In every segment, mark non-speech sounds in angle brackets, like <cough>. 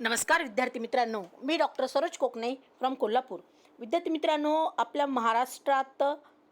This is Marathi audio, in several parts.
नमस्कार विद्यार्थी मित्रांनो. मी डॉक्टर सरोज कोकणे फ्रॉम कोल्हापूर. विद्यार्थी मित्रांनो आपल्या महाराष्ट्रात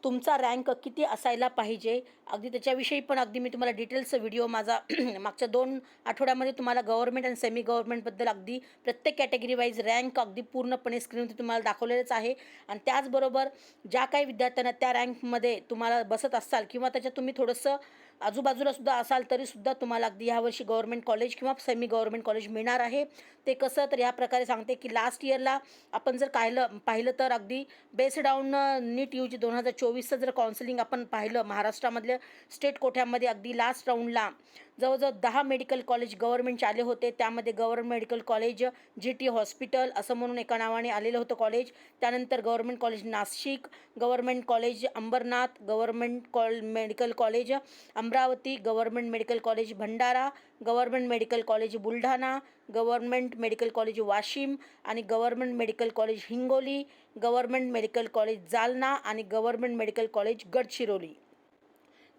तुमचा रँक किती असायला पाहिजे? अगदी त्याच्याविषयी पण अगदी मी तुम्हाला डिटेल्स व्हिडिओ माझा <clears throat> मागच्या दोन आठवड्यामध्ये तुम्हाला गव्हर्मेंट आणि सेमी गव्हर्मेंटबद्दल अगदी प्रत्येक कॅटेगरी वाईज रँक अगदी पूर्णपणे स्क्रीनवरती तुम्हाला दाखवलेलंच आहे. आणि त्याचबरोबर ज्या काही विद्यार्थ्यांना त्या रँकमध्ये तुम्हाला बसत असाल किंवा त्याच्यात तुम्ही थोडंसं आजूबाजूला सुद्धा असाल तरीसुद्धा तुम्हाला अगदी ह्यावर्षी गव्हर्मेंट कॉलेज किंवा सेमी गव्हर्मेंट कॉलेज मिळणार आहे. ते कसं तर ह्या प्रकारे सांगते की लास्ट इयरला आपण जर पाहिलं पाहिलं तर अगदी based down NEET U G दोन हजार चोवीसचं जर काउन्सिलिंग आपण पाहिलं महाराष्ट्रामधल्या स्टेट कोठ्यामध्ये अगदी लास्ट राऊंडला जवळजवळ दहा मेडिकल कॉलेज गव्हर्नमेंटचे आले होते. त्यामध्ये government medical college G T hospital असं म्हणून एका नावाने आलेलं होतं कॉलेज. त्यानंतर government college Nashik government college Ambernath government call medical college Amravati government medical college Bhandara government medical college Buldhana government medical college Washim आणि government medical college Hingoli government medical college Jalna आणि गव्हर्नमेंट मेडिकल कॉलेज गडचिरोली.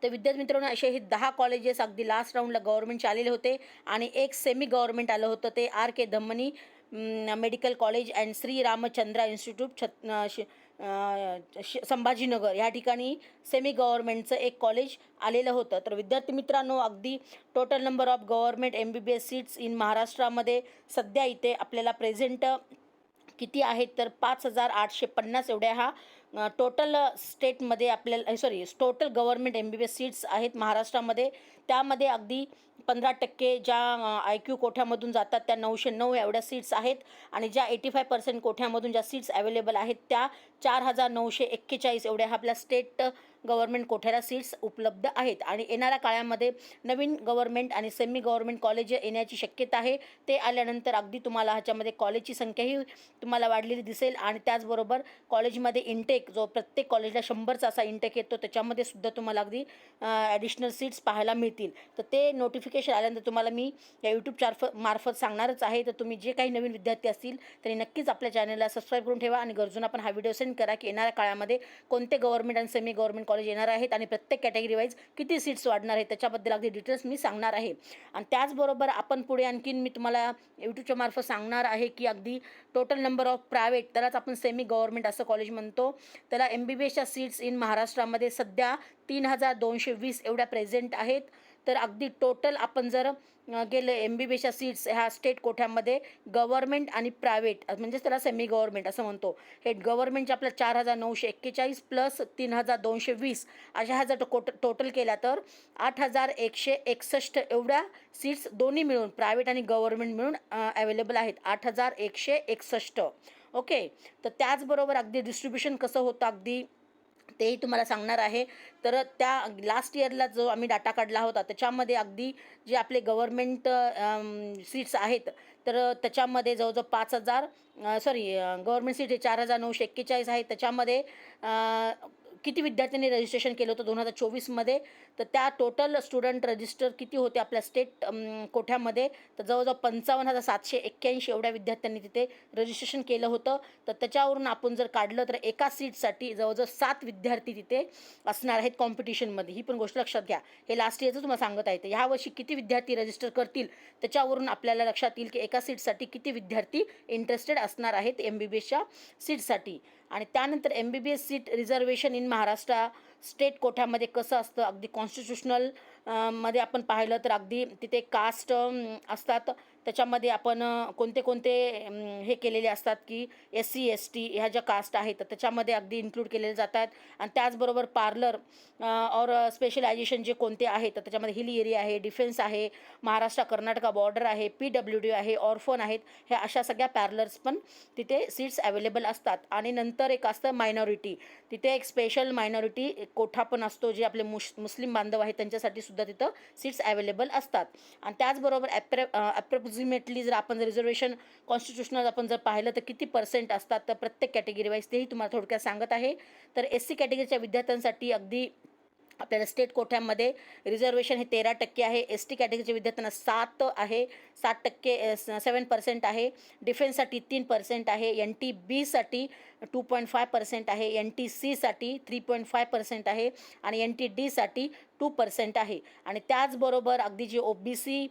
तर विद्यार्थी मित्रांनो असे हे दहा कॉलेजेस अगदी लास्ट राऊंडला गव्हर्नमेंटचे आलेले होते आणि एक सेमी गव्हर्नमेंट आलं होतं. ते R K Dhammani medical college and Shri Ramchandra institute छत श- श- संभाजीनगर ह्या ठिकाणी सेमी गव्हर्नमेंटचं एक कॉलेज आलेलं होतं. तर विद्यार्थी मित्रांनो अगदी total number of government M B B S seats in महाराष्ट्रामध्ये सध्या इथे आपल्याला प्रेझेंट किती आहेत? तर पाच हजार आठशे पन्नास एवढ्या हा टोटल स्टेटमध्ये आपल्याला sorry total government M B B S seats आहेत महाराष्ट्रामध्ये. त्यामध्ये अगदी पंधरा टक्के ज्या आय क्यू कोठ्यामधून जातात त्या नऊशे नऊ एवढ्या सीट्स आहेत आणि ज्या एटी फाय पर्सेंट कोठ्यामधून ज्या सीट्स अवेलेबल आहेत त्या चार हजार नऊशे एक्केचाळीस एवढ्या आपल्या स्टेट गव्हर्नमेंट कोठ्याला सीट्स उपलब्ध आहेत. आणि येणाऱ्या काळामध्ये नवीन गव्हर्नमेंट आणि सेमी गव्हर्नमेंट कॉलेज येण्याची शक्यता आहे. ते आल्यानंतर अगदी तुम्हाला ह्याच्यामध्ये कॉलेजची संख्याही तुम्हाला वाढलेली दिसेल आणि त्याचबरोबर कॉलेजमध्ये इंटेक जो प्रत्येक कॉलेजला शंभरचा असा इंटेक येतो त्याच्यामध्ये सुद्धा तुम्हाला अगदी ॲडिशनल सीट्स पाहायला मिळतील. तर ते नोटिफिकेशन आल्यानंतर तुम्हाला मी या यूट्यूब चार्फ मार्फत सांगणारच आहे. तर तुम्ही जे काही नवीन विद्यार्थी असतील तरी नक्कीच आपल्या चॅनलला सबस्क्राईब करून ठेवा. आणि गरजून आपण हा व्हिडिओ सेंड करा की येणाऱ्या काळामध्ये कोणते गव्हर्मेंट आणि सेमी गव्हर्मेंट कॉलेज येणार आहेत आणि प्रत्येक कॅटेगरी वाईज किती सीट्स वाढणार आहेत त्याच्याबद्दल अगदी डिटेल्स मी सांगणार आहे. आणि त्याचबरोबर आपण पुढे आणखीन मी तुम्हाला यूट्यूबच्या मार्फत सांगणार आहे की अगदी टोटल नंबर ऑफ प्रायव्हेट त्यालाच आपण सेमी गव्हर्मेंट असं कॉलेज म्हणतो. त्याला एम बी बी एसच्या सीट्स इन महाराष्ट्रामध्ये सध्या तीन हजार दोनशे वीस एवढ्या प्रेझेंट आहेत. तर अगदी टोटल आपण जर गेलं एम बी बी एसच्या सीट्स ह्या स्टेट कोठ्यामध्ये गव्हर्नमेंट आणि प्रायव्हेट म्हणजेच त्याला सेमी गव्हर्नमेंट असं म्हणतो. हे गव्हर्नमेंटचे आपल्या चार हजार नऊशे एक्केचाळीस प्लस तीन हजार दोनशे वीस अशा ह्या जर कोट टोटल केल्या तर आठ हजार एकशे एकसष्ट एवढ्या सीट्स दोन्ही मिळून प्रायव्हेट आणि गव्हर्नमेंट मिळून अवेलेबल आहेत. आठ हजार एकशे एकसष्ट. ओके तर त्याचबरोबर अगदी डिस्ट्रीब्युशन कसं होतं? अगदी तेही तुम्हाला सांगणार आहे. तर त्या लास्ट इयरला जो आम्ही डाटा काढला होता त्याच्यामध्ये अगदी जे आपले गव्हर्मेंट सीट्स आहेत तर त्याच्यामध्ये जवळजवळ पाच हजार सॉरी गव्हर्मेंट सीट हे चार हजार नऊशे एक्केचाळीस आहेत त्याच्यामध्ये किती विद्यार्थ्यांनी रजिस्ट्रेशन केलं होतं दोन हजार चोवीसमध्ये? तर त्या टोटल स्टुडंट रजिस्टर किती होते आपल्या स्टेट कोठ्यामध्ये? तर जवळजवळ पंचावन्न हजार सातशे एक्क्याऐंशी एवढ्या विद्यार्थ्यांनी तिथे रजिस्ट्रेशन केलं होतं. तर त्याच्यावरून आपण जर काढलं तर एका सीटसाठी जवळजवळ सात विद्यार्थी तिथे असणार आहेत कॉम्पिटिशनमध्ये ही पण गोष्ट लक्षात घ्या. हे लास्ट इयरचं तुम्हाला सांगत आहे तर ह्यावर्षी किती विद्यार्थी रजिस्टर करतील? त्याच्यावरून आपल्याला लक्षात येईल की एका सीटसाठी किती विद्यार्थी इंटरेस्टेड असणार आहेत एम बी बी एसच्या सीटसाठी आणि त्यानंतर M B B S seat reservation in Maharashtra state कोठ्यामध्ये कसं असतं? अगदी कॉन्स्टिट्युशनलमध्ये आपण पाहिलं तर अगदी तिथे कास्ट असतात. त्याच्यामध्ये आपण कोणते कोणते हे केलेले असतात की एस सी एस टी ह्या ज्या कास्ट आहेत तर त्याच्यामध्ये अगदी इन्क्लूड केलेले जातात. आणि त्याचबरोबर पार्लर और स्पेशलायझेशन जे कोणते आहेत तर त्याच्यामध्ये हिल एरिया आहे डिफेन्स आहे महाराष्ट्र कर्नाटका बॉर्डर आहे पी डब्ल्यू डी आहे ऑर्फन आहेत ह्या अशा सगळ्या पार्लर्स पण तिथे सीट्स अवेलेबल असतात. आणि नंतर एक असतं मायनॉरिटी तिथे एक स्पेशल मायनॉरिटी कोठा पण असतो जे आपले मुश मुस्लिम बांधव आहेत त्यांच्यासाठी सुद्धा तिथं सीट्स अवेलेबल असतात. आणि त्याचबरोबर ॲप्रे अप्रॉक्सिमेटली जर आपण जर रिझर्वेशन कॉन्स्टिट्युशनल आपण जर पाहिलं तर किती पर्सेंट असतात तर प्रत्येक कॅटेगरी वाईज तेही तुम्हाला थोडक्यात सांगत आहे. तर एस सी कॅटेगरीच्या विद्यार्थ्यांसाठी अगदी आपल्याला स्टेट कोठ्यामध्ये रिझर्वेशन हे तेरा टक्के आहे. एस टी कॅटेगरीच्या विद्यार्थ्यांना सात आहे. सात टक्के सेवन पर्सेंट आहे. डिफेन्ससाठी तीन पर्सेंट आहे. एन टी बीसाठी टू पॉईंट फाय पर्सेंट आहे. एन टी सीसाठी थ्री पॉईंट फाय पर्सेंट आहे. आणि एन टी डीसाठी टू पर्सेंट आहे. आणि त्याचबरोबर अगदी जे ओ बी सी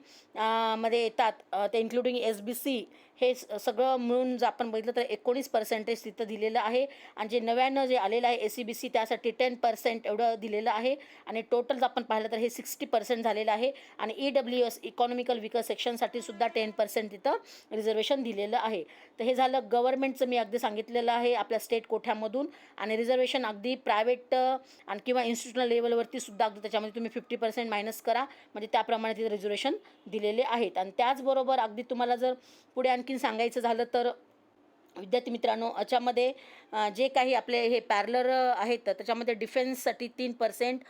मध्ये येतात ते इन्क्लुडिंग एस बी सी हे स- सगळं मिळून जर आपण बघितलं तर एकोणीस पर्सेंटेज तिथं दिलेलं आहे. आणि जे नव्यानं जे आलेलं आहे ए सी बी सी त्यासाठी टेन पर्सेंट एवढं दिलेलं आहे. आणि टोटल जर आपण पाहिलं तर हे सिक्स्टी पर्सेंट झालेलं आहे. आणि E W S economical weaker सेक्शनसाठी सुद्धा टेन पर्सेंट तिथं रिझर्वेशन दिलेलं आहे. तर हे झालं गव्हर्नमेंटचं मी अगदी सांगितलेलं आहे आपल्या स्टेट कोठ्यामधून. आणि रिझर्वेशन अगदी प्रायव्हेट आणि किंवा इन्स्टिट्यूशनल लेवलवरती सुद्धा अगदी त्याच्यामध्ये तुम्ही फिफ्टी पर्सेंट मायनस करा. म्हणजे त्याप्रमाणे तिथे रिझर्वेशन दिलेले आहेत. आणि त्याचबरोबर अगदी तुम्हाला जर पुढे आणखीन सांगायचं झालं तर विद्यार्थी मित्रांनो याच्यामध्ये जे काही आपले हे पॅरलर आहेत त्याच्यामध्ये डिफेन्ससाठी तीन पर्सेंट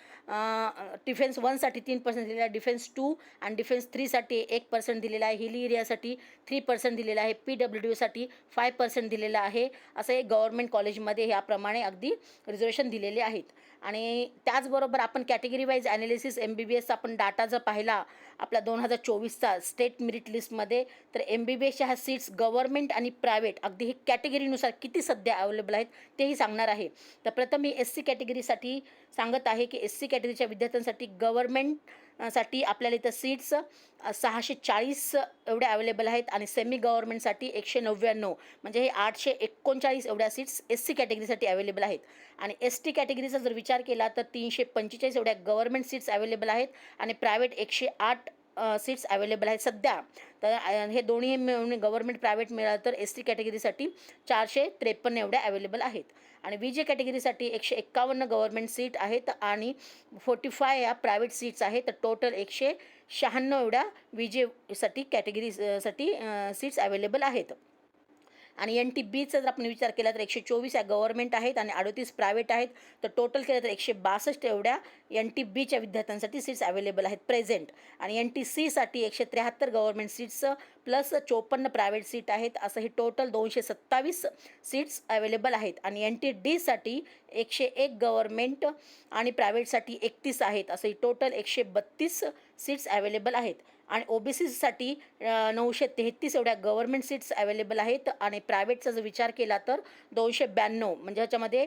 डिफेन्स वनसाठी तीन पर्सेंट दिलेलं आहे डिफेन्स टू आणि डिफेन्स थ्रीसाठी एक पर्सेंट दिलेला आहे. हिली एरियासाठी थ्री पर्सेंट दिलेलं आहे. पी डब्ल्यू डीसाठी फाय पर्सेंट दिलेलं आहे. असं हे गव्हर्मेंट कॉलेजमध्ये ह्याप्रमाणे अगदी रिझर्वेशन दिलेले आहेत. आणि त्याचबरोबर आपण category wise analysis M B B एसचा आपण डाटा जर पाहिला आपला दोन हजार चोवीसचा स्टेट मेरिट लिस्टमध्ये तर एम बी बी एसच्या ह्या सीट्स गव्हर्मेंट आणि प्रायव्हेट अगदी हे कॅटेगरीनुसार किती सध्या अवेलेबल आहेत तेही सांगणार आहे. तर प्रथम मी एस सी कॅटेगरीसाठी सांगत आहे की एस सी कॅटेगरीच्या विद्यार्थ्यांसाठी गव्हर्मेंट साठी आपल्याला इथं सीट्स सहाशे चाळीस एवढ्या अवेलेबल आहेत आणि सेमी गव्हर्मेंटसाठी एकशे नव्याण्णव म्हणजे हे आठशे एकोणचाळीस एवढ्या सीट्स एस सी कॅटेगरीसाठी अवेलेबल आहेत. आणि एस टी कॅटेगरीचा जर विचार केला तर तीनशे पंचेचाळीस एवढ्या गव्हर्मेंट सीट्स अवेलेबल आहेत आणि प्रायव्हेट एकशे आठ सीट्स अवेलेबल आहेत सध्या. तर हे दोन्ही मिळून गव्हर्नमेंट प्रायव्हेट मिळालं तर एस टी कॅटेगरीसाठी चारशे त्रेपन्न एवढ्या अवेलेबल आहेत. आणि बी जे कॅटेगरीसाठी एकशे एक्कावन्न गव्हर्नमेंट सीट आहेत आणि फोर्टी फाय या प्रायव्हेट सीट्स आहेत. तर टोटल एकशे शहाण्णव एवढ्या बी जेसाठी कॅटेगरीसाठी सीट्स अवेलेबल आहेत. आणि एन टी बीचा जर आपण विचार केला तर एकशे चोवीस या गव्हर्मेंट आहेत आणि अडोतीस प्रायव्हेट आहेत तर टोटल केलं तर एकशे बासष्ट एवढ्या एन टी बीच्या विद्यार्थ्यांसाठी सीट्स अवेलेबल आहेत प्रेझेंट आणि एन टी सीसाठी एकशे त्र्याहत्तर गव्हर्मेंट सीट्स प्लस चोपन्न प्रायव्हेट सीट आहेत असं हे टोटल दोनशे सत्तावीस सीट्स अवेलेबल आहेत. आणि एन टी डीसाठी एकशे एक गव्हर्मेंट आणि प्रायव्हेटसाठी एकतीस आहेत असं ही टोटल एकशे बत्तीस सीट्स अवेलेबल आहेत. आणि ओ बी सीसाठी नऊशे तेहतीस एवढ्या गव्हर्नमेंट सीट्स अवेलेबल आहेत. आणि प्रायव्हेटचा जर विचार केला तर दोनशे ब्याण्णव म्हणजे ह्याच्यामध्ये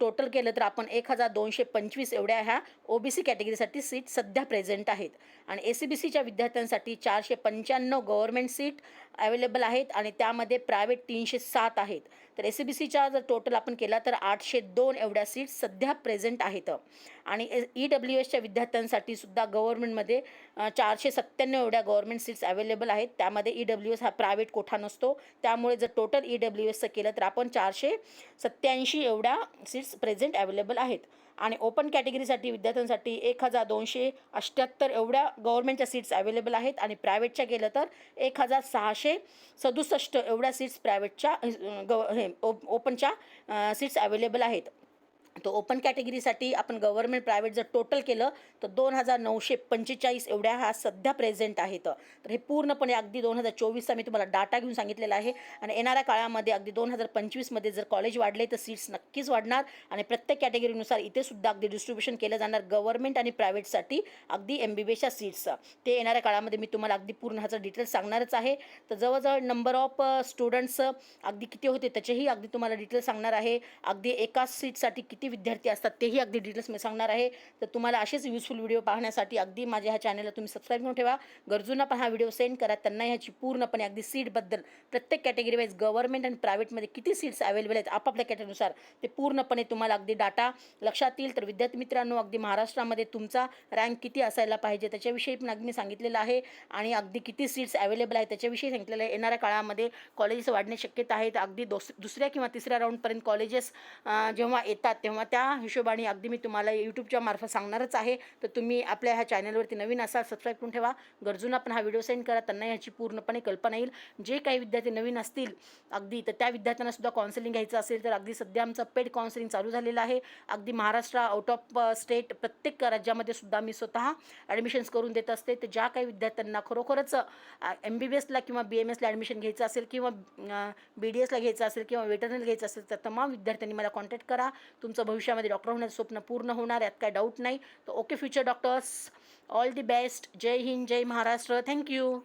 टोटल केलं तर आपण एक हजार दोनशे पंचवीस एवढ्या ह्या ओ बी सी कॅटेगरीसाठी सीट सध्या प्रेझेंट आहेत. आणि ए सी बी सीच्या विद्यार्थ्यांसाठी चारशे पंच्याण्णव गव्हर्नमेंट सीट अवेलेबल आहेत. आणि त्यामध्ये प्रायव्हेट तीनशे सात आहेत. तर एस सी बी सीच्या जर टोटल आपण केला तर आठशे दोन एवढ्या सीट्स सध्या प्रेझेंट आहेत. आणि ई डब्ल्यू एसच्या विद्यार्थ्यांसाठी सुद्धा गव्हर्नमेंटमध्ये चारशे सत्त्याण्णव एवढ्या गव्हर्नमेंट सीट्स अवेलेबल आहेत. त्यामध्ये ई डब्ल्यू एस हा प्रायव्हेट कोठा नसतो. त्यामुळे जर टोटल ई डब्ल्यू एसचं केलं तर आपण चारशे सत्त्याऐंशी एवढ्या सीट्स प्रेझेंट अवेलेबल आहेत. आणि ओपन कॅटेगरीसाठी विद्यार्थ्यांसाठी एक हजार दोनशे अठ्ठ्याहत्तर एवढ्या गव्हर्नमेंटच्या सीट्स अवेलेबल आहेत. आणि प्रायव्हेटच्या गेलं तर एक हजार सहाशे सदुसष्ट एवढ्या सीट्स प्रायव्हेटच्या गव हे ओप ओपनच्या सीट्स अवेलेबल आहेत. तो ओपन कॅटेगरीसाठी आपण गव्हर्नमेंट प्रायव्हेट जर टोटल केलं तर दोन हजार नऊशे पंचेचाळीस एवढ्या हा सध्या प्रेझेंट आहेत. तर हे पूर्णपणे अगदी दोन हजार चोवीसचा मी तुम्हाला डाटा घेऊन सांगितलेला आहे. आणि येणाऱ्या काळामध्ये अगदी दोन हजार पंचवीसमध्ये जर कॉलेज वाढले तर सीट्स नक्कीच वाढणार. आणि प्रत्येक कॅटेगरीनुसार इथे सुद्धा अगदी डिस्ट्रीब्युशन केलं जाणार गव्हर्नमेंट आणि प्रायव्हेटसाठी अगदी एम बी बीच्या सीट्सचं ते येणाऱ्या काळामध्ये मी तुम्हाला अगदी पूर्ण ह्याचं डिटेल्स सांगणारच आहे. तर जवळजवळ नंबर ऑफ स्टुडंट्स अगदी किती होते त्याचेही अगदी तुम्हाला डिटेल्स सांगणार आहे. अगदी एकाच सीटसाठी किती विद्यार्थी असतात तेही अगदी डिटेल्स मी सांगणार आहे. तर तुम्हाला असेच युजफुल व्हिडिओ पाहण्यासाठी अगदी माझ्या ह्या चॅनलला तुम्ही सबस्क्राईब करून ठेवा. गरजूंना पण हा व्हिडिओ सेंड करा. त्यांना ह्याची पूर्णपणे अगदी सीटबद्दल प्रत्येक कॅटेगरी वाईज गव्हर्नमेंट आणि प्रायव्हेटमध्ये किती सीट्स अवेलेबल आहेत आपापल्या कॅटेगरीनुसार ते पूर्णपणे तुम्हाला अगदी डाटा लक्षात येईल. तर विद्यार्थी मित्रांनो अगदी महाराष्ट्रामध्ये तुमचा रँक किती असायला पाहिजे त्याच्याविषयी पण अगदी मी सांगितलेलं आहे. आणि अगदी किती सीट्स अवेलेबल आहेत त्याच्याविषयी सांगितलेलं आहे. येणाऱ्या काळामध्ये कॉलेजेस वाढण्याची शक्यता आहे. तर अगदी दुस दुसऱ्या किंवा तिसऱ्या राऊंडपर्यंत कॉलेजेस जेव्हा येतात तेव्हा त्या हिशोबाने अगदी मी तुम्हाला यूट्यूबच्या मार्फत सांगणारच आहे तर तुम्ही आपल्या ह्या चॅनलवरती नवीन असाल सबस्क्राईब करून ठेवा. गरजूंना पण हा व्हिडिओ सेंड करा त्यांना ह्याची पूर्णपणे कल्पना येईल. जे काही विद्यार्थी नवीन असतील अगदी तर त्या विद्यार्थ्यांना सुद्धा काउन्सिलिंग घ्यायचं असेल तर अगदी सध्या आमचं पेड काउन्सिलिंग चालू झालेलं आहे. अगदी महाराष्ट्र आउट ऑफ स्टेट प्रत्येक राज्यामध्ये सुद्धा मी स्वतः ॲडमिशन्स करून देत असते. तर ज्या काही विद्यार्थ्यांना खरोखरच एम बी बी एसला किंवा बी एम एसला ॲडमिशन घ्यायचं असेल किंवा बी डी एसला घ्यायचं असेल किंवा वेटरनल घ्यायचं असेल तर तमाम विद्यार्थ्यांनी मला कॉन्टॅक्ट करा. तुमचं तुमचं भविष्यामध्ये डॉक्टर होण्याचं स्वप्न पूर्ण होणार यात काय डाऊट नाही. तर okay future doctors all the best जय हिंद जय महाराष्ट्र. Thank you